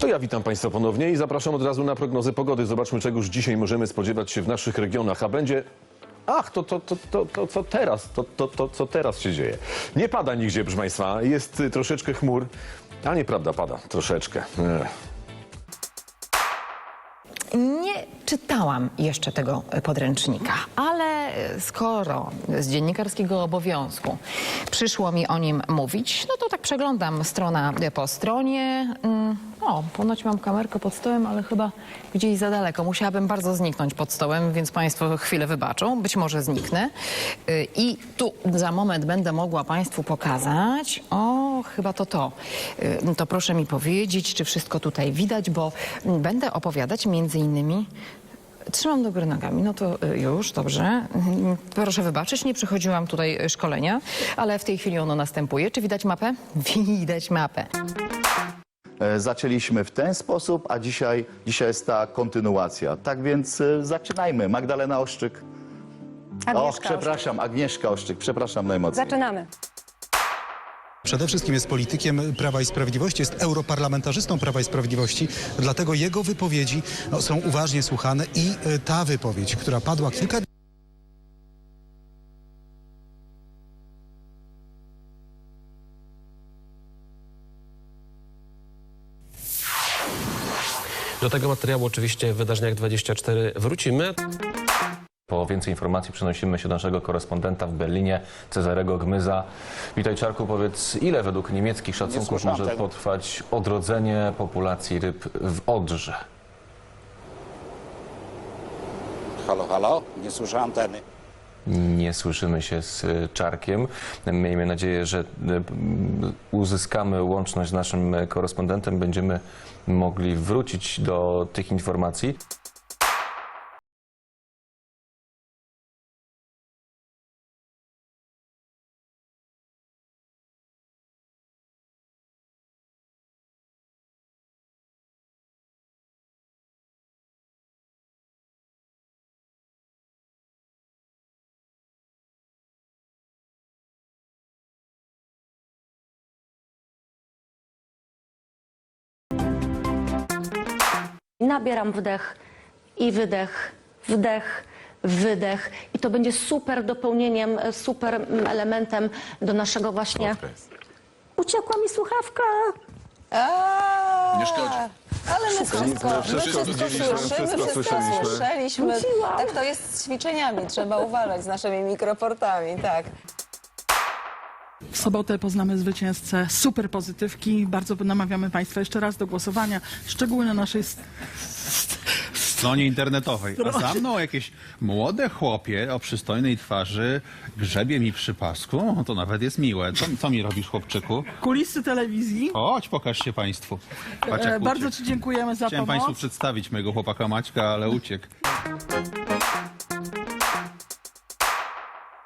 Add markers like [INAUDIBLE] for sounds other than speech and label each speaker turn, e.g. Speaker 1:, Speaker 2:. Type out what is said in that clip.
Speaker 1: To ja witam Państwa ponownie i zapraszam od razu na prognozę pogody. Zobaczmy, czegoż dzisiaj możemy spodziewać się w naszych regionach. A będzie... Ach, to, to, to, to, to co teraz? To, to, to co teraz się dzieje? Nie pada nigdzie, proszę Państwa. Jest y, troszeczkę chmur. A nieprawda, pada. Troszeczkę. Ech.
Speaker 2: Nie czytałam jeszcze tego podręcznika, ale skoro z dziennikarskiego obowiązku przyszło mi o nim mówić, no to tak przeglądam strona po stronie. O, ponoć mam kamerkę pod stołem, ale chyba gdzieś za daleko. Musiałabym bardzo zniknąć pod stołem, więc Państwo chwilę wybaczą. Być może zniknę. Y, I tu za moment będę mogła Państwu pokazać. O, chyba to to. Y, To proszę mi powiedzieć, czy wszystko tutaj widać, bo będę opowiadać między innymi Trzymam do góry nogami, no to y, już, dobrze. Proszę wybaczyć, nie przechodziłam tutaj szkolenia, ale w tej chwili ono następuje. Czy widać mapę? [LAUGHS] Widać mapę.
Speaker 3: E, Zaczęliśmy w ten sposób, a dzisiaj, dzisiaj jest ta kontynuacja. Tak więc e, zaczynajmy. Magdalena Oszczyk.
Speaker 4: Agnieszka
Speaker 3: Och, przepraszam, Agnieszka Oszczyk, przepraszam najmocniej.
Speaker 4: Zaczynamy.
Speaker 5: Przede wszystkim jest politykiem Prawa i Sprawiedliwości, jest europarlamentarzystą Prawa i Sprawiedliwości, dlatego jego wypowiedzi no, są uważnie słuchane i e, ta wypowiedź, która padła kilka
Speaker 6: Do tego materiału oczywiście w Wydarzeniach 24 wrócimy.
Speaker 7: Po więcej informacji przenosimy się do naszego korespondenta w Berlinie, Cezarego Gmyza. Witaj Czarku, powiedz, ile według niemieckich szacunków
Speaker 3: słyszałem
Speaker 7: może
Speaker 3: tego.
Speaker 7: potrwać odrodzenie populacji ryb w Odrze?
Speaker 8: Halo, halo, nie słyszę anteny.
Speaker 7: Nie słyszymy się z y, Czarkiem. Miejmy nadzieję, że m, uzyskamy łączność z naszym y, korespondentem. Będziemy mogli wrócić do tych informacji.
Speaker 4: Nabieram wdech i wydech, wdech, wydech. I to będzie super dopełnieniem, e, super elementem do naszego właśnie... Uciekła mi słuchawka.
Speaker 1: Nie szkodzi.
Speaker 9: Ale my wszystko, my wszystko słyszymy, wszystko słyszeliśmy. Tak to jest z ćwiczeniami, trzeba uważać z naszymi mikroportami, tak.
Speaker 10: Sobotę poznamy zwycięzcę super pozytywki. Bardzo namawiamy Państwa jeszcze raz do głosowania, szczególnie na naszej
Speaker 11: stronie internetowej. A za mną jakieś młode chłopie o przystojnej twarzy grzebie mi przy pasku. O, To nawet jest miłe. Co, co mi robisz, chłopczyku?
Speaker 10: kulisy telewizji.
Speaker 11: Chodź, pokaż się państwu. Patrz, jak
Speaker 10: E, bardzo. Ci dziękujemy za
Speaker 11: Chciałem
Speaker 10: pomoc.
Speaker 11: państwu przedstawić mojego chłopaka Maćka, ale uciekł.